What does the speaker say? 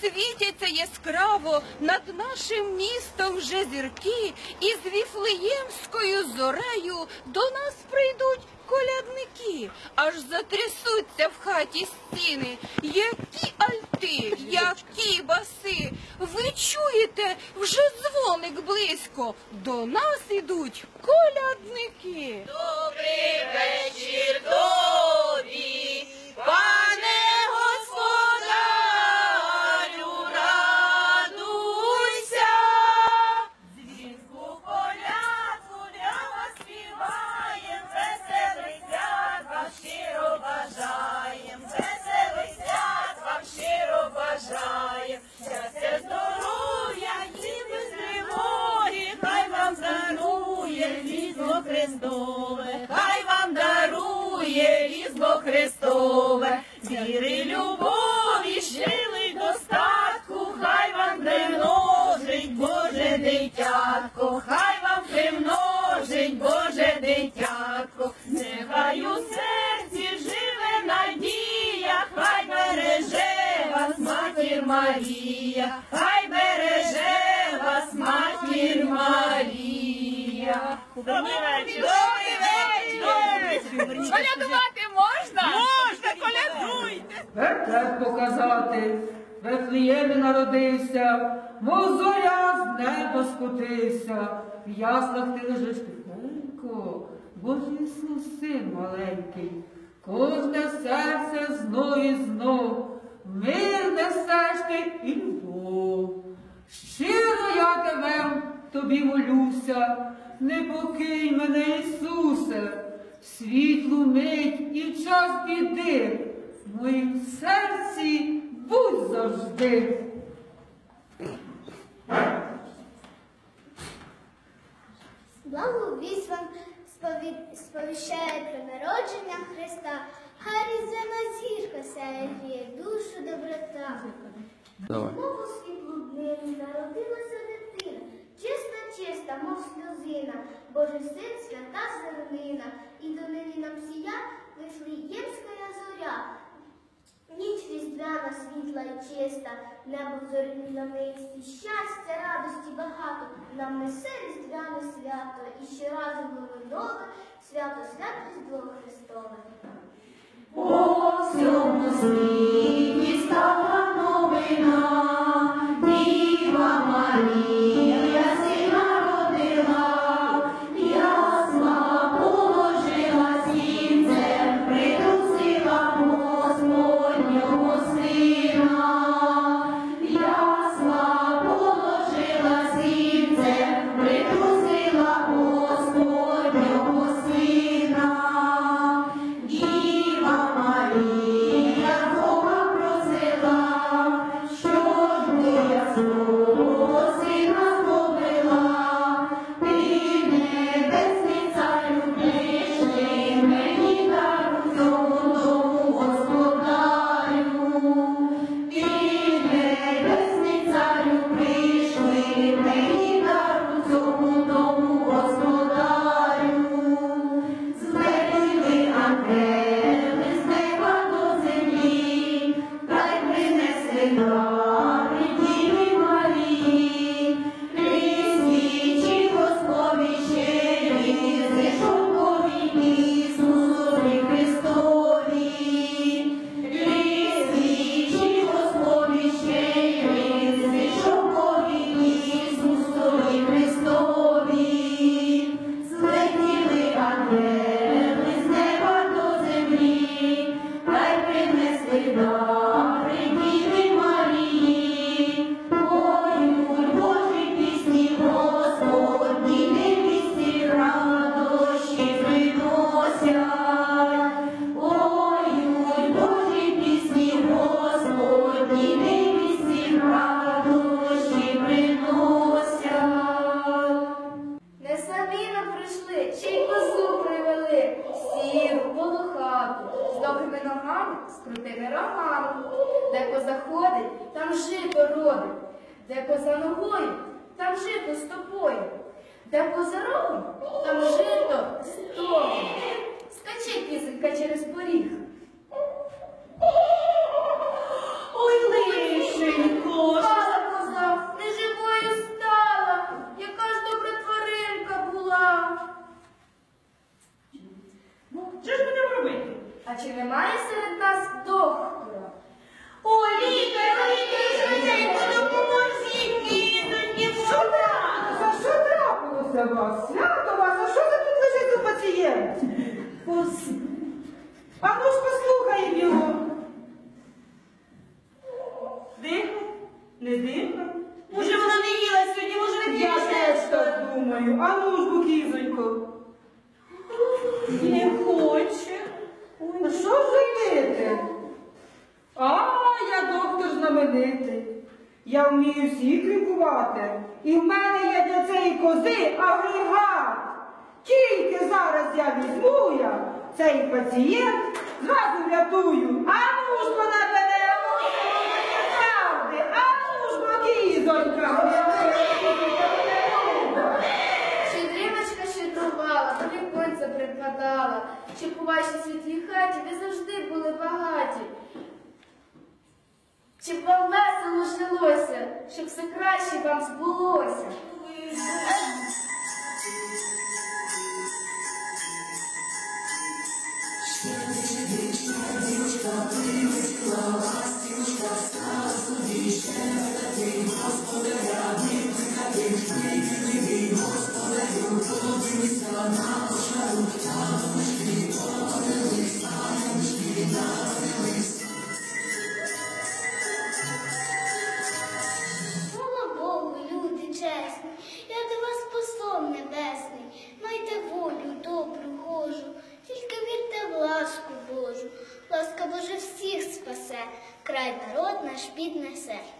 світяться яскраво над нашим містом вже зірки, і з віфлеємською зорею до нас прийдуть колядники, аж затрясуться в хаті стіни. Які альти, які баси. Ви чуєте, вже дзвоник близько. До нас ідуть колядники. Добрий вечір Христове, віри, любові, щили достатку, хай вам примножить Боже дитятко, хай вам примножить Боже дитятко, нехай у серці живе надія, хай береже вас матір Марія, хай береже вас матір Марія. Добрий вечір! Добрий вечір! Колядувати можна? Можна, колядуйте! Вертеп показати, Вифлеємі народився, мов зоря з неба скотився, в яслах ти лежиш тихенько, Божий Ісус, син маленький, кожне серце знов і знов, мир несеш ти і любов. Щиро я тебе тобі молюся, не покинь мене, Ісусе, в світлу мить і час біди, в моїм серці будь завжди. Благовість вам сповіщає про народження Христа. Хай різдвяна зірка сяє душу доброта. Давай. Мову світлу днину народилася чиста, мов сльозина, Божий син, свята зернина, і донині нам сія Вифлеємська зоря. Ніч різдвяна, світла і чиста, небо в зорі на мисті, щастя, радості багато, нам несе різдвяне свято, і ще разом нове свято свят Різдво Христове. По всьому світі стала новина, Діва Марія Krishna. Крутими рогами. Де коза ходить, там жито родить, де коза ногою, там жито стопою, де коза рогом, там жито стопою. Скачи, кізенька через поріг. чи немає серед нас доктора? О, лікар, лікарю, допоможіть мені, ну, що за Що трапилося вас? Свято вас, а що це тут лежить у пацієнт? А ну ж послухаємо його. Дихай, не дивно. Може, вона не їла сьогодні, може, не Я теж так думаю. А ну ж, букізонько. Я вмію всіх лікувати. І в мене є для цієї кози агрегат. Тільки зараз я візьму я цей пацієнт, зразу врятую. А ну ж вона бере, а ну ж вона правди, а ну ж бокізонька. Щедрівочка щедрувала, тобі конця припадала, щоб у вашій світлій хаті ви завжди були багаті. Щоб вам весело жилося, щоб все краще вам збулося. Слава ласку бідне Ласка